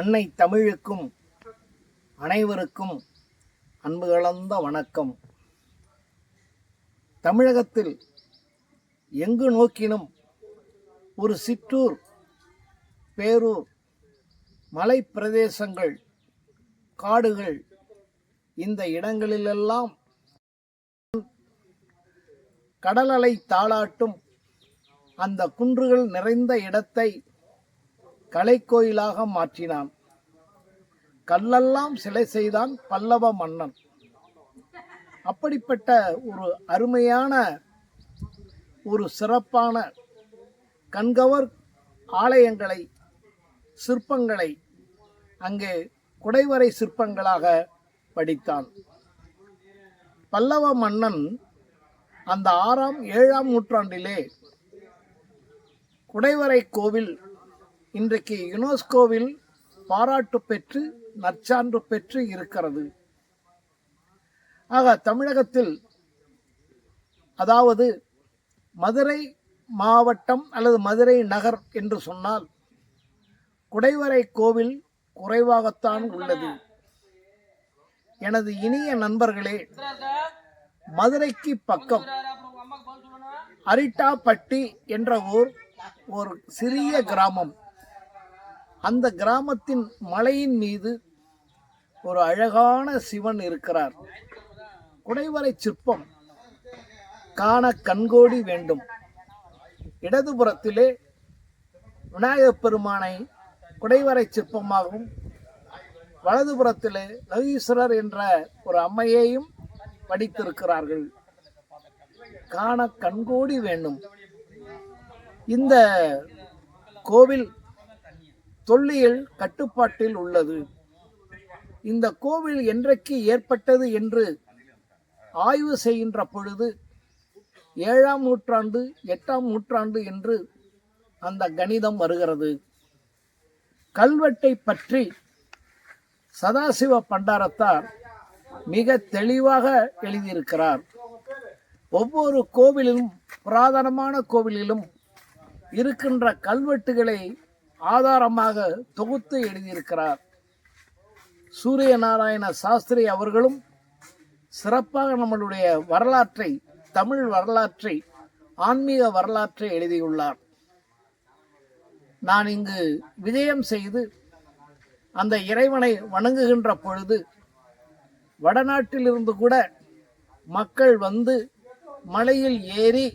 அன்னை தமிழுக்கும் அனைவருக்கும் அன்பு கலந்த வணக்கம். தமிழகத்தில் எங்கு நோக்கினும் ஒரு சிற்றூர் பேரூர் மலை பிரதேசங்கள் காடுகள் இந்த இடங்களிலெல்லாம் கடல் அலை தாளாட்டும் அந்த குன்றுகள் நிறைந்த இடத்தை கலைக்கோயிலாக மாற்றினான். கல்லெல்லாம் சிலை செய்தான் பல்லவ மன்னன். அப்படிப்பட்ட ஒரு அருமையான ஒரு சிறப்பான கண்கவர் ஆலயங்களை சிற்பங்களை அங்கே குடைவரை சிற்பங்களாக படித்தான். பல்லவ மன்னன் அந்த ஆறாம் ஏழாம் நூற்றாண்டிலே குடைவரை கோவில் இன்றைக்கு யுனெஸ்கோவில் பாராட்டு பெற்று நற்சான்று பெற்று இருக்கிறது. ஆக தமிழகத்தில் அதாவது மதுரை மாவட்டம் அல்லது மதுரை நகர் என்று சொன்னால் குடைவரை கோவில் குறைவாகத்தான் உள்ளது. எனது இனிய நண்பர்களே மதுரைக்கு பக்கம் அரிட்டாப்பட்டி என்ற ஊர் ஒரு சிறிய கிராமம். அந்த கிராமத்தின் மலையின் மீது ஒரு அழகான சிவன் இருக்கிறார். குடைவரை சிற்பம் காண கண்கோடி வேண்டும். இடதுபுறத்திலே விநாயகப் பெருமானை குடைவரை சிற்பமாகவும் வலதுபுறத்திலே லவீஸ்வரர் என்ற ஒரு அம்மையையும் படித்திருக்கிறார்கள். காண கண்கோடி வேண்டும். இந்த கோவில் தொல்லியல் கட்டுப்பாட்டில் உள்ளது. இந்த கோவில் என்றைக்கு ஏற்பட்டது என்று ஆய்வு செய்கின்ற பொழுது ஏழாம் நூற்றாண்டு எட்டாம் நூற்றாண்டு என்று அந்த கணிதம் வருகிறது. கல்வெட்டை பற்றி சதாசிவ பண்டாரத்தார் மிக தெளிவாக எழுதியிருக்கிறார். ஒவ்வொரு கோவிலிலும் புராதனமான கோவிலிலும் இருக்கின்ற கல்வெட்டுகளை ஆதாரமாக தொகுத்து எழுதியிருக்கிறார். சூரிய நாராயண சாஸ்திரி அவர்களும் சிறப்பாக நம்மளுடைய வரலாற்றை தமிழ் வரலாற்றை ஆன்மீக வரலாற்றை எழுதியுள்ளார். நான் இங்கு விஜயம் செய்து அந்த இறைவனை வணங்குகின்ற பொழுது வடநாட்டிலிருந்து கூட மக்கள் வந்து மலையில் ஏறி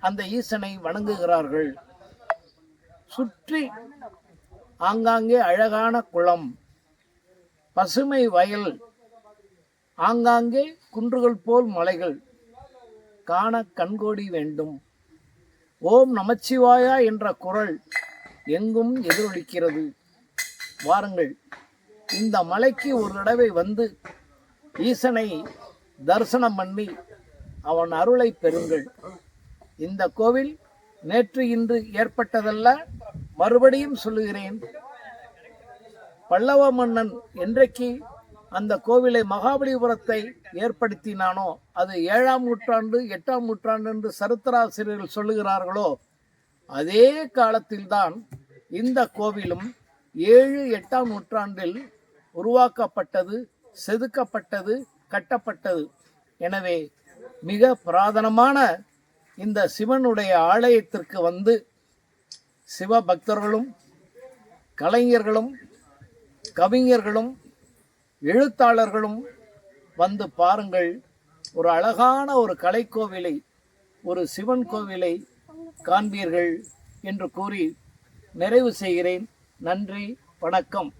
அந்த ஈசனை வணங்குகிறார்கள். சுற்றி ஆங்காங்கே அழகான குளம் பசுமை வயல் ஆங்காங்கே குன்றுகள் போல் மலைகள். காண கண்கோடி வேண்டும். ஓம் நமச்சிவாயா என்ற குரல் எங்கும் எதிரொலிக்கிறது. வாருங்கள் இந்த மலைக்கு ஒரு தடவை வந்து ஈசனை தரிசனம் பண்ணி அவன் அருளை பெறுங்கள். இந்த கோவில் நேற்று இன்று ஏற்பட்டதல்ல மறுபடியும் சொல்லுகிறேன் பல்லவ மன்னன் என்றைக்கு அந்த கோவிலை மகாபலிபுரத்தை ஏற்படுத்தினானோ அது ஏழாம் நூற்றாண்டு எட்டாம் நூற்றாண்டு என்று சரித்திராசிரியர்கள் சொல்லுகிறார்களோ அதே காலத்தில்தான் இந்த கோவிலும் ஏழு எட்டாம் நூற்றாண்டில் உருவாக்கப்பட்டது செதுக்கப்பட்டது கட்டப்பட்டது. எனவே மிக புராதனமான இந்த சிவனுடைய ஆலயத்திற்கு வந்து சிவபக்தர்களும் கலைஞர்களும் கவிஞர்களும் எழுத்தாளர்களும் வந்து பாருங்கள். ஒரு அழகான ஒரு கலைக்கோவிலை ஒரு சிவன் கோவிலை காண்பீர்கள் என்று கூறி நிறைவு செய்கிறேன். நன்றி வணக்கம்.